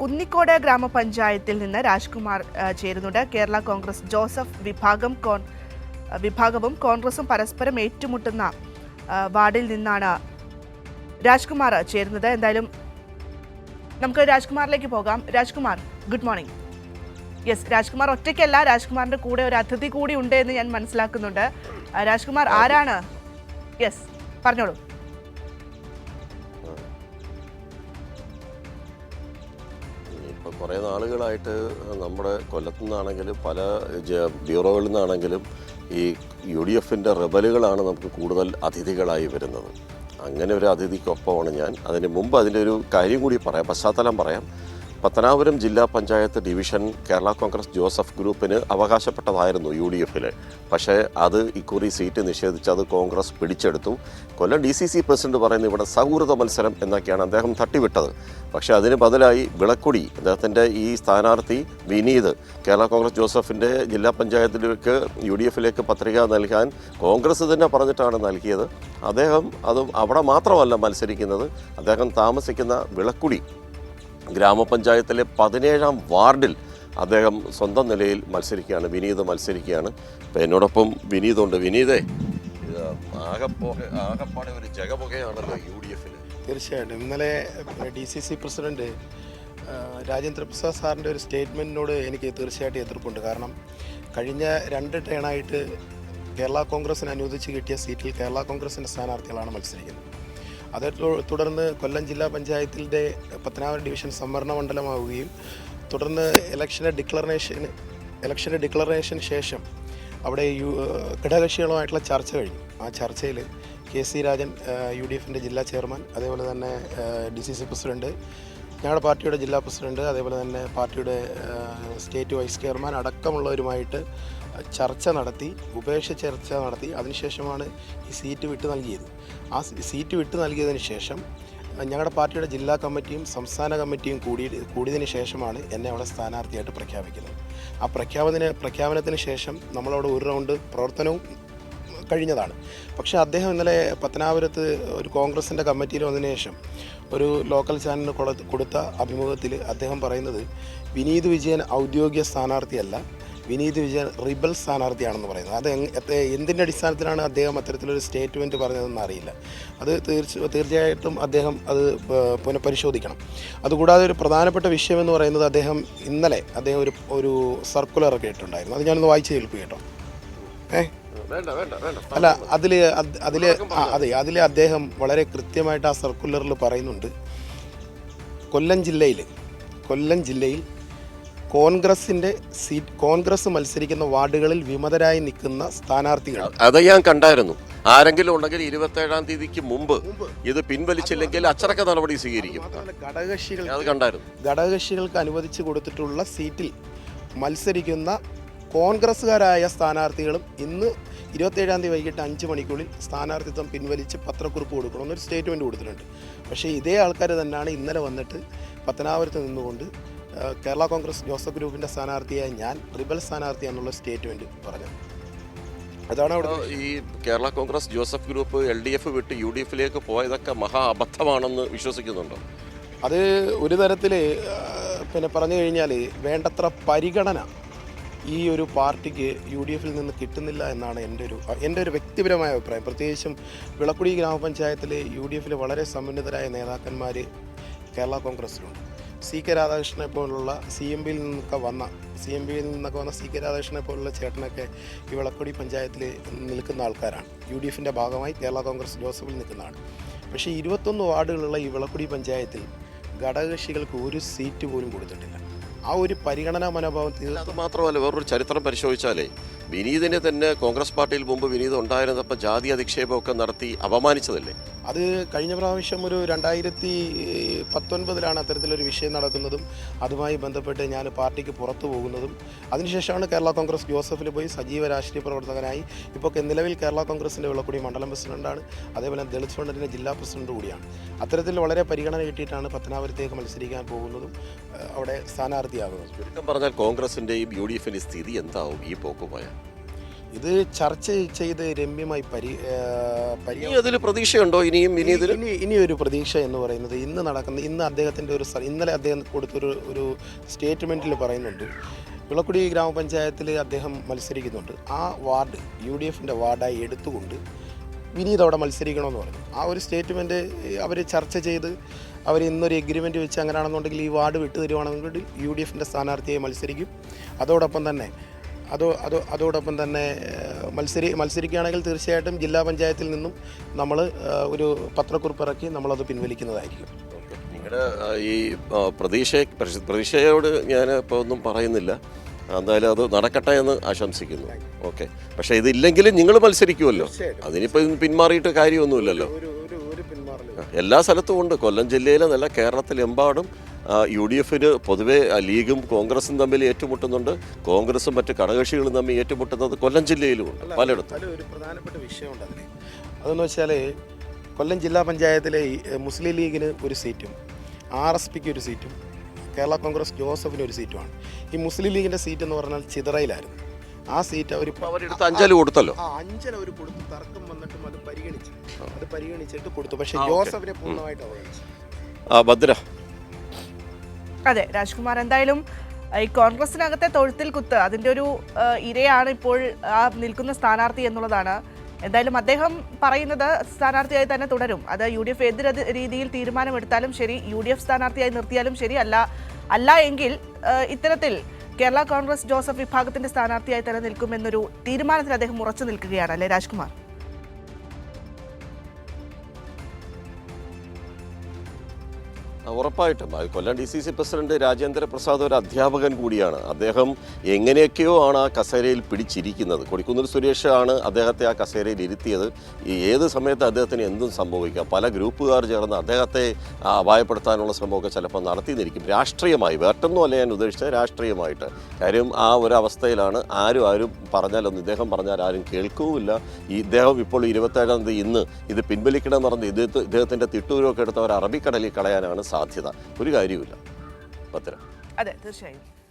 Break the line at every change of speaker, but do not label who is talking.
കുന്നിക്കോട് ഗ്രാമപഞ്ചായത്തിൽ നിന്ന് രാജ്കുമാർ ചേരുന്നുണ്ട്. കേരള കോൺഗ്രസ് ജോസഫ് വിഭാഗം കോൺ വിഭാഗവും കോൺഗ്രസും പരസ്പരം ഏറ്റുമുട്ടുന്ന വാർഡിൽ നിന്നാണ് രാജ്കുമാർ ചേരുന്നത്. എന്തായാലും നമുക്ക് രാജ്കുമാറിലേക്ക് പോകാം. Rajkumar good morning yes Rajkumar ഒറ്റയ്ക്കല്ല. രാജ്കുമാറിന്റെ കൂടെ ഒരു അതിഥി കൂടി ഉണ്ട് എന്ന് ഞാൻ മനസ്സിലാക്കുന്നുണ്ട്. രാജ്കുമാർ ആരാണ്? യെസ് പറഞ്ഞോളൂ.
ഇപ്പോൾ കുറേ നാളുകളായിട്ട് നമ്മുടെ കൊല്ലത്തു നിന്നാണെങ്കിലും പല ബ്യൂറോകളിൽ നിന്നാണെങ്കിലും ഈ യു ഡി എഫിന്റെ റെബലുകളാണ് നമുക്ക് കൂടുതൽ അതിഥികളായി വരുന്നത്. അങ്ങനെ ഒരു അതിഥിക്കൊപ്പമാണ് ഞാൻ. അതിന് മുമ്പ് അതിന്റെ ഒരു കാര്യം കൂടി പറയാം പശ്ചാത്തലം പറയാം. പത്തനാപുരം ജില്ലാ പഞ്ചായത്ത് ഡിവിഷൻ കേരള കോൺഗ്രസ് ജോസഫ് ഗ്രൂപ്പിന് അവകാശപ്പെട്ടതായിരുന്നു യു ഡി എഫിൽ പക്ഷേ അത് ഇക്കുറി സീറ്റ് നിഷേധിച്ച് അത് കോൺഗ്രസ് പിടിച്ചെടുത്തു. Kollam D C C president പറയുന്ന ഇവിടെ സൗഹൃദ മത്സരം എന്നൊക്കെയാണ് അദ്ദേഹം തട്ടിവിട്ടത്. പക്ഷേ അതിന് ബദലായി വിളക്കുടി അദ്ദേഹത്തിന്റെ ഈ സ്ഥാനാർത്ഥി വിനീത് കേരള കോൺഗ്രസ് ജോസഫിന്റെ ജില്ലാ പഞ്ചായത്തിലേക്ക് യു ഡി എഫിലേക്ക് പത്രിക നൽകാൻ കോൺഗ്രസ് തന്നെ പറഞ്ഞിട്ടാണ് നൽകിയത്. അദ്ദേഹം അത് അവിടെ മാത്രമല്ല മത്സരിക്കുന്നത്. അദ്ദേഹം താമസിക്കുന്ന വിളക്കുടി ഗ്രാമപഞ്ചായത്തിലെ പതിനേഴാം വാർഡിൽ അദ്ദേഹം സ്വന്തം നിലയിൽ മത്സരിക്കുകയാണ് വിനീത് മത്സരിക്കുകയാണ്. അപ്പം എന്നോടൊപ്പം വിനീതുണ്ട്. വിനീതേ ഒരു ജഗപുകയാണല്ലോ യു ഡി എഫിൽ
തീർച്ചയായിട്ടും. ഇന്നലെ D C C president Rajendra Prasad സാറിന്റെ ഒരു സ്റ്റേറ്റ്മെന്റിനോട് എനിക്ക് തീർച്ചയായിട്ടും എതിർപ്പുണ്ട്. കാരണം കഴിഞ്ഞ രണ്ട് ടേണായിട്ട് കേരള കോൺഗ്രസിന് അനുവദിച്ച് കിട്ടിയ സീറ്റിൽ കേരള കോൺഗ്രസിന്റെ സ്ഥാനാർത്ഥികളാണ് മത്സരിക്കുന്നത്. അതേ തുടർന്ന് കൊല്ലം ജില്ലാ പഞ്ചായത്തിന്റെ പത്തനാപുരം ഡിവിഷൻ സംവരണ മണ്ഡലമാവുകയും തുടർന്ന് ഇലക്ഷന്റെ ഡിക്ലറേഷൻ ഇലക്ഷന്റെ ഡിക്ലറേഷന് ശേഷം അവിടെ യു ഘടകകക്ഷികളുമായിട്ടുള്ള ചർച്ച കഴിഞ്ഞു. ആ ചർച്ചയിൽ K C Rajan U D എഫിന്റെ ജില്ലാ ചെയർമാൻ അതേപോലെ തന്നെ ഡി സി സി പ്രസിഡന്റ് ഞങ്ങളുടെ പാർട്ടിയുടെ ജില്ലാ പ്രസിഡന്റ് അതേപോലെ തന്നെ പാർട്ടിയുടെ സ്റ്റേറ്റ് വൈസ് ചെയർമാൻ അടക്കമുള്ളവരുമായിട്ട് ചർച്ച നടത്തി ഉപേക്ഷ ചർച്ച നടത്തി അതിനുശേഷമാണ് ഈ സീറ്റ് വിട്ടു നൽകിയത്. ആ സീറ്റ് വിട്ടു നൽകിയതിന് ശേഷം ഞങ്ങളുടെ പാർട്ടിയുടെ ജില്ലാ കമ്മിറ്റിയും സംസ്ഥാന കമ്മിറ്റിയും കൂടി കൂടിയതിന് ശേഷമാണ് എന്നെ അവിടെ സ്ഥാനാർത്ഥിയായിട്ട് പ്രഖ്യാപിക്കുന്നത്. ആ പ്രഖ്യാപന പ്രഖ്യാപനത്തിന് ശേഷം നമ്മളവിടെ ഒരു റൗണ്ട് പ്രവർത്തനവും കഴിഞ്ഞതാണ്. പക്ഷേ അദ്ദേഹം ഇന്നലെ പത്തനാപുരത്ത് ഒരു കോൺഗ്രസിന്റെ കമ്മിറ്റിയിൽ വന്നതിന് ശേഷം ഒരു ലോക്കൽ ചാനലിന് കൊടുത്ത- അഭിമുഖത്തിൽ അദ്ദേഹം പറയുന്നത് വിനീത് വിജയൻ ഔദ്യോഗിക സ്ഥാനാർത്ഥിയല്ല വിനീത് വിജയൻ റിബൽ സ്ഥാനാർത്ഥിയാണെന്ന് പറയുന്നത്. അത് എന്തിന്റെ അടിസ്ഥാനത്തിലാണ് അദ്ദേഹം അത്തരത്തിലൊരു സ്റ്റേറ്റ്മെന്റ് പറഞ്ഞതെന്ന് അറിയില്ല. അത് തീർച്ച തീർച്ചയായിട്ടും അദ്ദേഹം അത് പുനഃപരിശോധിക്കണം. അതുകൂടാതെ ഒരു പ്രധാനപ്പെട്ട വിഷയമെന്ന് പറയുന്നത് അദ്ദേഹം ഇന്നലെ അദ്ദേഹം ഒരു ഒരു സർക്കുലർ ഒക്കെ ഇട്ടുണ്ടായിരുന്നു അത് ഞാനൊന്ന് വായിച്ച് കേൾപ്പ് കേട്ടോ ഏ?
വേണ്ട വേണ്ട വേണ്ട
അല്ല അതിൽ അതിൽ അതെ അതിൽ അദ്ദേഹം വളരെ കൃത്യമായിട്ട് ആ സർക്കുലറിൽ പറയുന്നുണ്ട്. കൊല്ലം ജില്ലയിൽ കൊല്ലം ജില്ലയിൽ കോൺഗ്രസിന്റെ സീറ്റ് കോൺഗ്രസ് മത്സരിക്കുന്ന വാർഡുകളിൽ വിമതരായി നിൽക്കുന്ന സ്ഥാനാർത്ഥികൾ.
അത് ഞാൻ കണ്ടായിരുന്നു. ആരെങ്കിലും ഉണ്ടെങ്കിൽ ഇരുപത്തേഴാം തീയതിക്ക് മുമ്പ് ഇത് പിൻവലിച്ചില്ലെങ്കിൽ അച്ചടക്ക നടപടി സ്വീകരിക്കും.
മാത്രമല്ല ഘടകകക്ഷികൾ
അത് കണ്ടായിരുന്നു.
ഘടകകക്ഷികൾക്ക് അനുവദിച്ചു കൊടുത്തിട്ടുള്ള സീറ്റിൽ മത്സരിക്കുന്ന കോൺഗ്രസ്സുകാരായ സ്ഥാനാർത്ഥികളും ഇന്ന് ഇരുപത്തേഴാം തീയതി വൈകിട്ട് അഞ്ച് മണിക്കുള്ളിൽ സ്ഥാനാർത്ഥിത്വം പിൻവലിച്ച് പത്രക്കുറിപ്പ് കൊടുക്കണം എന്നൊരു സ്റ്റേറ്റ്മെന്റ് കൊടുത്തിട്ടുണ്ട്. പക്ഷേ ഇതേ ആൾക്കാർ തന്നെയാണ് ഇന്നലെ വന്നിട്ട് പത്തനാപുരത്ത് നിന്നുകൊണ്ട് കേരള കോൺഗ്രസ് ജോസഫ് ഗ്രൂപ്പിന്റെ സ്ഥാനാർത്ഥിയായ ഞാൻ റിബൽ സ്ഥാനാർത്ഥിയാണെന്നുള്ള സ്റ്റേറ്റ്മെന്റ് പറഞ്ഞത്. അതാണ് അവിടെ
ഈ Kerala Congress Joseph group L D F വിട്ട് യു ഡി എഫിലേക്ക് പോയതൊക്കെ മഹാ അബദ്ധമാണെന്ന് വിശ്വസിക്കുന്നുണ്ടോ?
അത് ഒരു തരത്തിൽ പിന്നെ പറഞ്ഞു കഴിഞ്ഞാൽ വേണ്ടത്ര പരിഗണന ഈ ഒരു പാർട്ടിക്ക് യു ഡി എഫിൽ നിന്ന് കിട്ടുന്നില്ല എന്നാണ് എന്റെ ഒരു എന്റെ ഒരു വ്യക്തിപരമായ അഭിപ്രായം. പ്രത്യേകിച്ചും വിളക്കുടി ഗ്രാമപഞ്ചായത്തിലെ യു ഡി എഫിൽ വളരെ സമുന്നതരായ നേതാക്കന്മാർ കേരള കോൺഗ്രസ്സിലുണ്ട്. സി കെ രാധാകൃഷ്ണനെ പോലുള്ള സി എം പിയിൽ നിന്നൊക്കെ വന്ന സി എം പിയിൽ നിന്നൊക്കെ വന്ന സി കെ രാധാകൃഷ്ണനെ പോലുള്ള ചേട്ടനൊക്കെ ഈ വിളക്കുടി പഞ്ചായത്തിൽ നിൽക്കുന്ന ആൾക്കാരാണ്. യു ഡി എഫിന്റെ ഭാഗമായി കേരള കോൺഗ്രസ് ജോസഫിൽ നിൽക്കുന്നതാണ്. പക്ഷേ ഇരുപത്തൊന്ന് വാർഡുകളുള്ള ഈ വിളക്കുടി പഞ്ചായത്തിൽ ഘടകകക്ഷികൾക്ക് ഒരു സീറ്റ് പോലും കൊടുത്തിട്ടില്ല. ആ ഒരു പരിഗണനാ മനോഭാവം
അത് മാത്രമല്ല വേറൊരു ചരിത്രം പരിശോധിച്ചാലേ വിനീതിനെ തന്നെ കോൺഗ്രസ് പാർട്ടിയിൽ മുമ്പ് വിനീത് ഉണ്ടായിരുന്നപ്പോൾ ജാതി അധിക്ഷേപമൊക്കെ നടത്തി അപമാനിച്ചതല്ലേ?
അത് കഴിഞ്ഞ പ്രാവശ്യം ഒരു രണ്ടായിരത്തി പത്തൊൻപതിലാണ് അത്തരത്തിലൊരു വിഷയം നടക്കുന്നതും അതുമായി ബന്ധപ്പെട്ട് ഞാൻ പാർട്ടിക്ക് പുറത്തു പോകുന്നതും. അതിനുശേഷമാണ് കേരള കോൺഗ്രസ് ജോസഫിൽ പോയി സജീവ രാഷ്ട്രീയ പ്രവർത്തകനായി. ഇപ്പോൾ നിലവിൽ കേരള കോൺഗ്രസിന്റെ വിളക്കുടി മണ്ഡലം പ്രസിഡന്റാണ്. അതേപോലെ ദളിത് ഫണ്ടിന്റെ ജില്ലാ പ്രസിഡന്റ് കൂടിയാണ്. അത്തരത്തിൽ വളരെ പരിഗണന കിട്ടിയിട്ടാണ് പത്തനാപുരത്തേക്ക് മത്സരിക്കാൻ പോകുന്നതും അവിടെ സ്ഥാനാർത്ഥിയാകുന്നത്
ചുരുക്കം പറഞ്ഞാൽ കോൺഗ്രസിന്റെയും യു ഡി എഫിന്റെ സ്ഥിതി എന്താവും ഈ പോക്ക് പോയാൽ
ഇത് ചർച്ച ചെയ്ത് രമ്യമായി പരി പരി
ഇനി അതിൽ പ്രതീക്ഷയുണ്ടോ? ഇനിയും ഇനി ഇതിൽ
ഇനി ഇനി ഒരു പ്രതീക്ഷ എന്ന് പറയുന്നത് ഇന്ന് നടക്കുന്ന ഇന്ന് അദ്ദേഹത്തിന്റെ ഒരു ഇന്നലെ അദ്ദേഹം കൊടുത്തൊരു ഒരു സ്റ്റേറ്റ്മെന്റിൽ പറയുന്നുണ്ട്. വിളക്കുടി ഗ്രാമപഞ്ചായത്തിൽ അദ്ദേഹം മത്സരിക്കുന്നുണ്ട്. ആ വാർഡ് യു ഡി എഫിന്റെ വാർഡായി എടുത്തുകൊണ്ട് വിനീത് അവിടെ മത്സരിക്കണമെന്ന് പറഞ്ഞു. ആ ഒരു സ്റ്റേറ്റ്മെന്റ് അവർ ചർച്ച ചെയ്ത് അവർ ഇന്നൊരു എഗ്രിമെന്റ് വെച്ച് അങ്ങനെയാണെന്നുണ്ടെങ്കിൽ ഈ വാർഡ് വിട്ടു തരുവാണെന്നുണ്ടെങ്കിൽ യു ഡി എഫിന്റെ സ്ഥാനാർത്ഥിയെ മത്സരിക്കും. അതോടൊപ്പം തന്നെ അതോ അതോ അതോടൊപ്പം തന്നെ മത്സരി മത്സരിക്കുകയാണെങ്കിൽ തീർച്ചയായിട്ടും ജില്ലാ പഞ്ചായത്തിൽ നിന്നും നമ്മൾ ഒരു പത്രക്കുറിപ്പ് ഇറക്കി നമ്മളത് പിൻവലിക്കുന്നതായിരിക്കും.
നിങ്ങളുടെ ഈ പ്രതീക്ഷ പ്രതീക്ഷയോട് ഞാൻ ഇപ്പോൾ ഒന്നും പറയുന്നില്ല. എന്തായാലും അത് നടക്കട്ടെ എന്ന് ആശംസിക്കുന്നു. ഓക്കെ. പക്ഷേ ഇതില്ലെങ്കിലും നിങ്ങൾ മത്സരിക്കുമല്ലോ. അതിനിപ്പോൾ പിന്മാറിയിട്ട് കാര്യമൊന്നുമില്ലല്ലോ. എല്ലാ സ്ഥലത്തും ഉണ്ട്. കൊല്ലം ജില്ലയിലെന്നല്ല കേരളത്തിലെമ്പാടും യു ഡി എഫിന് പൊതുവേ ലീഗും കോൺഗ്രസും തമ്മിൽ ഏറ്റുമുട്ടുന്നുണ്ട്. കോൺഗ്രസും മറ്റ് ഘടകകക്ഷികളും തമ്മിൽ ഏറ്റുമുട്ടുന്നത് കൊല്ലം ജില്ലയിലുമുണ്ട് പലയിടത്തും.
ഒരു പ്രധാനപ്പെട്ട വിഷയമുണ്ട് അതിൽ അതെന്ന് വെച്ചാൽ കൊല്ലം ജില്ലാ പഞ്ചായത്തിലെ മുസ്ലിം ലീഗിന് ഒരു സീറ്റും ആർ എസ് പിക്ക് ഒരു സീറ്റും കേരള കോൺഗ്രസ് ജോസഫിന് ഒരു സീറ്റുമാണ്. ഈ മുസ്ലിം ലീഗിന്റെ സീറ്റ് എന്ന് പറഞ്ഞാൽ ചിതറയിലായിരുന്നു. ആ സീറ്റ് അവർ
അവരെടുത്ത് അഞ്ചൽ കൊടുത്തല്ലോ?
ആ അഞ്ചന അവർ കൊടുത്തു തർക്കം വന്നിട്ടും അത് പരിഗണിച്ചു അത് പരിഗണിച്ചിട്ട് കൊടുത്തു. പക്ഷേ ജോസഫിനെ പൂർണമായിട്ട് അവഗണിച്ചു.
ആ ഭദ്ര.
അതെ രാജ്കുമാർ എന്തായാലും ഈ കോൺഗ്രസിനകത്തെ തൊഴുത്തിൽ കുത്ത് അതിന്റെ ഒരു ഇരയാണ് ഇപ്പോൾ ആ നിൽക്കുന്ന സ്ഥാനാർത്ഥി എന്നുള്ളതാണ്. എന്തായാലും അദ്ദേഹം പറയുന്നത് സ്ഥാനാർത്ഥിയായി തന്നെ തുടരും. അത് യു ഡി എഫ് ഏത് രീതിയിൽ തീരുമാനമെടുത്താലും ശരി യു ഡി എഫ് സ്ഥാനാർത്ഥിയായി നിർത്തിയാലും ശരി അല്ല അല്ല എങ്കിൽ ഇത്തരത്തിൽ കേരള കോൺഗ്രസ് ജോസഫ് വിഭാഗത്തിന്റെ സ്ഥാനാർത്ഥിയായി തന്നെ നിൽക്കുമെന്നൊരു തീരുമാനത്തിൽ അദ്ദേഹം ഉറച്ചു നിൽക്കുകയാണ് അല്ലേ രാജ്കുമാർ?
ഉറപ്പായിട്ടും. Kollam D C C president Rajendra Prasad ഒരു അധ്യാപകൻ കൂടിയാണ്. അദ്ദേഹം എങ്ങനെയൊക്കെയോ ആണ് ആ കസേരയിൽ പിടിച്ചിരിക്കുന്നത്. കൊടിക്കുന്നിൽ സുരേഷ് ആണ് അദ്ദേഹത്തെ ആ കസേരയിൽ ഇരുത്തിയത്. ഈ ഏത് സമയത്ത് അദ്ദേഹത്തിന് എന്തും സംഭവിക്കാം? പല ഗ്രൂപ്പുകാർ ചേർന്ന് അദ്ദേഹത്തെ അപായപ്പെടുത്താനുള്ള ശ്രമമൊക്കെ ചിലപ്പോൾ നടത്തിയിരിക്കും രാഷ്ട്രീയമായി വേട്ടൊന്നും അല്ല ഞാൻ ഉദ്ദേശിച്ചത് രാഷ്ട്രീയമായിട്ട്. കാര്യം ആ ഒരു അവസ്ഥയിലാണ് ആരും ആരും പറഞ്ഞാലൊന്നും ഇദ്ദേഹം പറഞ്ഞാൽ ആരും കേൾക്കുകയില്ല ഈ ഇദ്ദേഹം ഇപ്പോൾ ഇരുപത്തേഴാം തീയതി ഇന്ന് ഇത് പിൻവലിക്കണമെന്ന് പറഞ്ഞ് ഇദ്ദേഹത്തെ ഇദ്ദേഹത്തിന്റെ തിട്ടൂരൊക്കെ എടുത്ത് അവർ അറബിക്കടലിൽ കളയാനാണ് സാധ്യത. ഒരു കാര്യവുമില്ല. പത്തര.
അതെ തീർച്ചയായും.